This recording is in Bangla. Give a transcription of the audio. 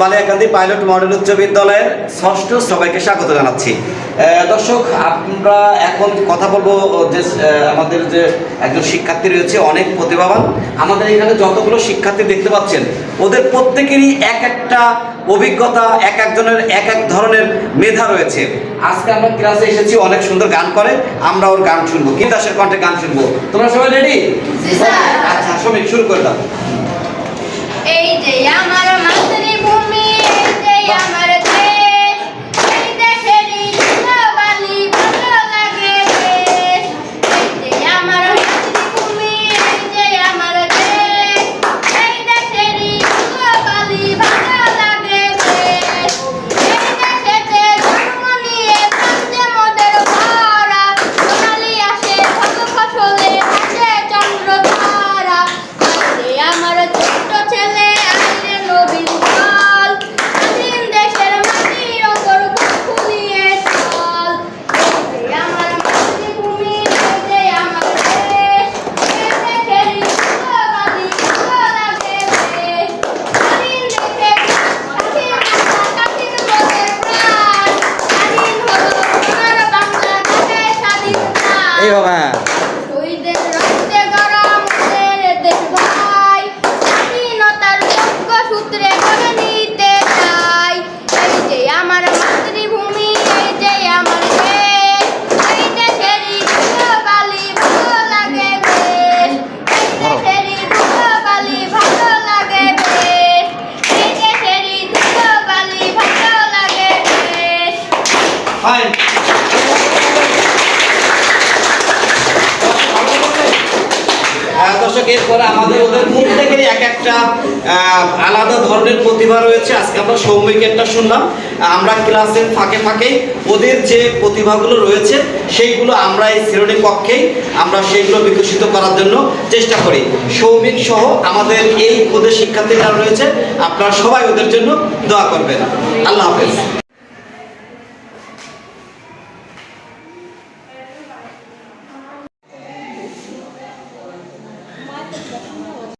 বালিয়াকান্দি পাইলট মডেল উচ্চ বিদ্যালয়ের ষষ্ঠ সবাইকে স্বাগত জানাচ্ছি। দর্শক আমরা এখন কথা বলব যে আমাদের যে একজন শিক্ষার্থী রয়েছে অনেক প্রতিভাবান। আমাদের এখানে যতগুলো শিক্ষার্থী দেখতে পাচ্ছেন ওদের প্রত্যেকেরই এক একটা অভিজ্ঞতা এক একজনের এক এক ধরনের মেধা রয়েছে। আজকে আমরা ক্লাসে এসেছি অনেক সুন্দর গান করে আমরা ওর গান শুনব। কি দাসের কণ্ঠে গান শুনব? তোমরা সবাই রেডি আচ্ছা শ্রমিক শুরু করে দাও। এই যে আমার প্রাণ এইভাবে। শহীদের রক্তে গড়া মোদের দেশ ভাই। স্বাধীনতার যোগ্য সূত্রে গড়ে নিতে চাই। এই যে আমার মাতৃভূমি এই যে আমার দেশ। এই দেশেরই ভালো লাগে বেশ এই দেশেরই ভালো লাগে বেশ এই দেশেরই ধুলোবালি ভালো লাগে বেশ ফাইন দর্শক, এরপরে আমাদের ওদের প্রত্যেকেরই এক একটা আলাদা ধরনের প্রতিভা রয়েছে। আজকে আমরা সৌমিকেরটা শুনলাম। আমরা ক্লাসের ফাঁকে ফাঁকে ওদের যে প্রতিভাগুলো রয়েছে, সেইগুলো আমরা এই শ্রেণি কক্ষেই আমরা সেইগুলো বিকশিত করার জন্য চেষ্টা করি। সৌমিক সহ আমাদের এই ওদের শিক্ষার্থী যারা রয়েছে। আপনারা সবাই ওদের জন্য দোয়া করবেন। আল্লাহ হাফেজ।